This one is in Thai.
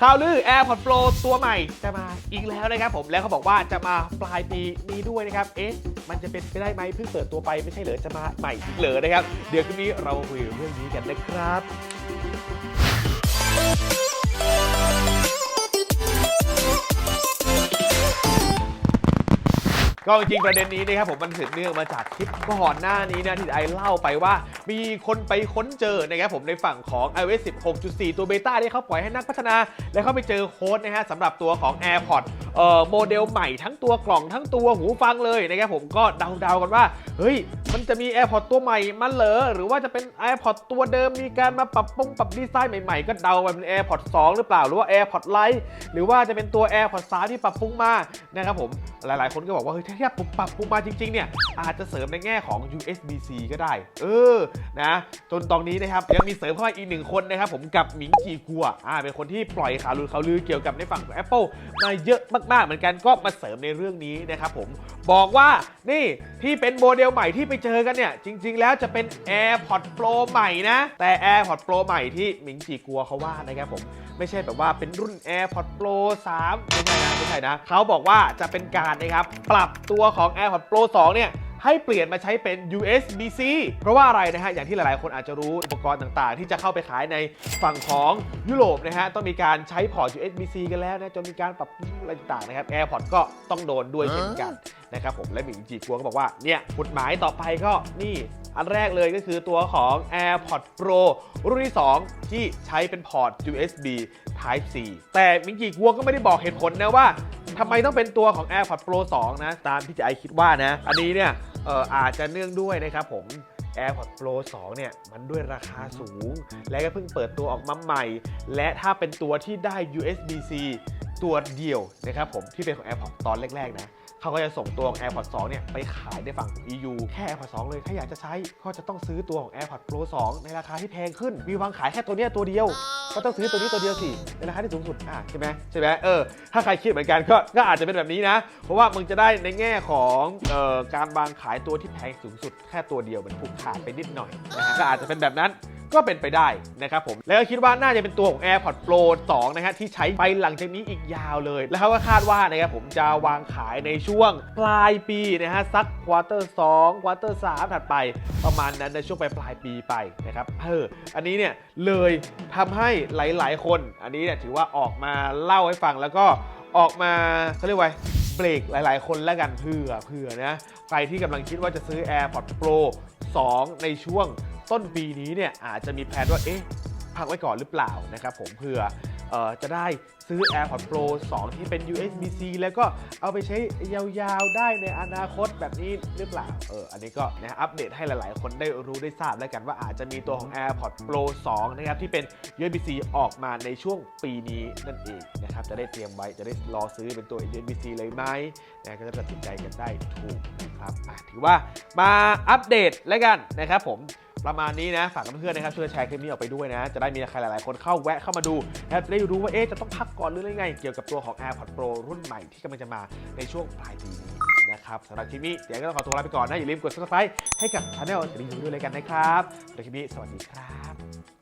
ข่าวลือ AirPods Pro ตัวใหม่จะมาอีกแล้วนะครับผมแล้วเขาบอกว่าจะมาปลายปีนี้ด้วยนะครับ เอ๊ะ มันจะเป็นไปได้ไหมเพิ่งเปิดตัวไปไม่ใช่เหรอจะมาใหม่อีกเหรอนะครับ เดี๋ยวคืนนี้เรามาคุยเรื่องนี้กันนะครับ ก็จริงๆประเด็นนี้นะครับผมมันสืบเนื่องมาจากคลิปก่อนหน้านี้นะที่ไอเล่าไปว่า มีคนไปค้นเจอนะครับผมในฝั่งของ iOS 16.4 ตัวเบต้าที่เขาปล่อยให้นักพัฒนา แล้วเขาไปเจอโค้ดนะฮะสำหรับตัวของ AirPods เอ่อโมเดลใหม่ทั้งตัวกล่องทั้งตัวหูฟังเลยนะครับผมก็เดาๆกันว่า เฮ้ย มันจะมี AirPods ตัวใหม่มันเหรอหรือว่าจะเป็น AirPods ตัวเดิมมีการมาปรับปรุงปรับดีไซน์ใหม่ๆ ก็เดาไปเป็น AirPods 2 หรือเปล่า หรือว่า AirPods Lite หรือว่าจะเป็นตัว AirPods 3 ที่ปรับปรุงมานะครับผมหลายๆ คนก็บอกว่าเฮ้ยถ้าปรับปรับปรุงมาจริงๆเนี่ยอาจจะเสริมในแง่ของ USB-C ก็ได้ เออนะจนตอนนี้นะครับยังมีเสริมเข้ามาอีกหนึ่งคนนะครับผมกับหมิงจีกัวอ่าเป็นคนที่ปล่อยข่าวลือข่าวลือเกี่ยวกับในฝั่งของ Apple มาเยอะมากๆ เหมือนกันก็มาเสริมในเรื่องนี้นะครับผมบอกว่า นี่ที่เป็นโมเดลใหม่ที่ไปเจอกันเนี่ย จริง ๆ แล้วจะเป็น AirPods Pro ใหม่นะ แต่ AirPods Pro ใหม่ที่หมิงจีกัวเขาว่านะครับผม ไม่ใช่แบบว่าเป็นรุ่น AirPods Pro 3 ไม่ใช่นะไม่ใช่นะเขาบอกว่าจะเป็นการนะครับปรับตัวของ AirPods Pro 2 เนี่ย ให้เปลี่ยนมาใช้เป็น USB-C เพราะว่าอะไรนะฮะ อย่างที่หลายๆ คนอาจจะรู้อุปกรณ์ต่างๆ ที่จะเข้าไปขายในฝั่งของยุโรปนะฮะ ต้องมีการใช้พอร์ต USB-C กันแล้วนะ จนมีการปรับปรุงอะไรต่างๆ นะครับ AirPods ก็ต้องโดนด้วยเช่นกันนะครับผม และมีจีกัวก็บอกว่า เนี่ยกฎหมายต่อไปก็นี่ อันแรกเลยก็คือตัวของ AirPods Pro รุ่นที่ 2 ที่ใช้เป็นพอร์ต USB Type C แต่มิงจีกัวก็ไม่ได้บอกเหตุผลนะว่าทำไมต้องเป็นตัวของ AirPods Pro 2 นะ ตามที่จะไอคิดว่านะ อันนี้เนี่ยอออาจจะเนื่องด้วยนะครับผม AirPods Pro 2 เนี่ย มันด้วยราคาสูง และก็เพิ่งเปิดตัวออกมาใหม่ และถ้าเป็นตัวที่ได้ USB-C ตัวเดียวนะครับผมที่เป็นของ AirPods ตอนแรก ๆ นะ เขาก็จะส่งตัวของ AirPods 2 เนี่ย ไปขายในฝั่ง EU แค่ AirPods 2 เลย ถ้าอยากจะใช้ก็จะต้องซื้อตัวของ AirPods Pro 2 ในราคาที่แพงขึ้น มีวางขายแค่ตัวเนี้ยตัวเดียว ก็ต้องซื้อตัวนี้ตัวเดียวสิ ในราคาที่สูงสุด อะใช่ไหมใช่ไหมเออ ถ้าใครคิดเหมือนกันก็ก็อาจจะเป็นแบบนี้นะ เพราะว่ามึงจะได้ในแง่ของเอ่อการวางขายตัวที่แพงสูงสุด แค่ตัวเดียวมันผูกขาดไปนิดหน่อยนะฮะก็อาจจะเป็นแบบนั้น ก็เป็นไปได้นะครับผม แล้วก็คิดว่าน่าจะเป็นตัวของ AirPods Pro 2 นะฮะที่ใช้ไปหลังจากนี้อีกยาวเลย แล้วเขาก็คาดว่านะครับผมจะวางขายในช่วงปลายปีนะฮะสักควอเตอร์2ควอเตอร์3ถัดไปประมาณนั้นในช่วงปลายปลายปีไปนะครับเอออันนี้เนี่ยเลยทำให้หลาย ๆ คน อันนี้เนี่ยถือว่าออกมาเล่าให้ฟังแล้วก็ออกมาเขาเรียกว่าเบรกหลาย ๆ คนแล้วกันเผื่อเผื่อนะใครที่กำลังคิดว่าจะซื้อ AirPods Pro 2 ในช่วง ต้นปีนี้เนี่ยอาจจะมีแผนว่าเอ๊ะพักไว้ก่อนหรือเปล่านะครับผมเผื่อจะได้ซื้อ AirPods Pro 2 ที่เป็น USB-C แล้วก็เอาไปใช้ยาวๆได้ในอนาคตแบบนี้หรือเปล่า เออ อันนี้ก็นะอัปเดตให้หลายๆ คนได้รู้ได้ทราบแล้วกันว่าอาจจะมีตัวของ AirPods Pro 2 นะครับ ที่เป็น USB-C ออกมาในช่วงปีนี้นั่นเองนะครับ จะได้เตรียมไว้จะได้รอซื้อเป็นตัว USB-C เลยไหมนะก็จะตัดสินใจกันได้ถูกนะครับถือว่ามาอัปเดตแล้วกันนะครับผม ประมาณนี้นะฝากเพื่อนๆนะครับช่วยแชร์คลิปนี้ออกไปด้วยนะ จะได้มีใครหลายๆคนเข้าแวะเข้ามาดูและได้รู้ว่าเอ๊ะจะต้องพักก่อนหรือยังไง เกี่ยวกับตัวของ AirPods Pro รุ่นใหม่ที่กำลังจะมาในช่วงปลายปีนี้นะครับสำหรับคลิปนี้เดี๋ยวก็ต้องขอตัวลาไปก่อนนะอย่าลืมกด subscribe ให้กับ channel รีวิวด้วยเลยกันนะครับในคลิปนี้สวัสดีครับ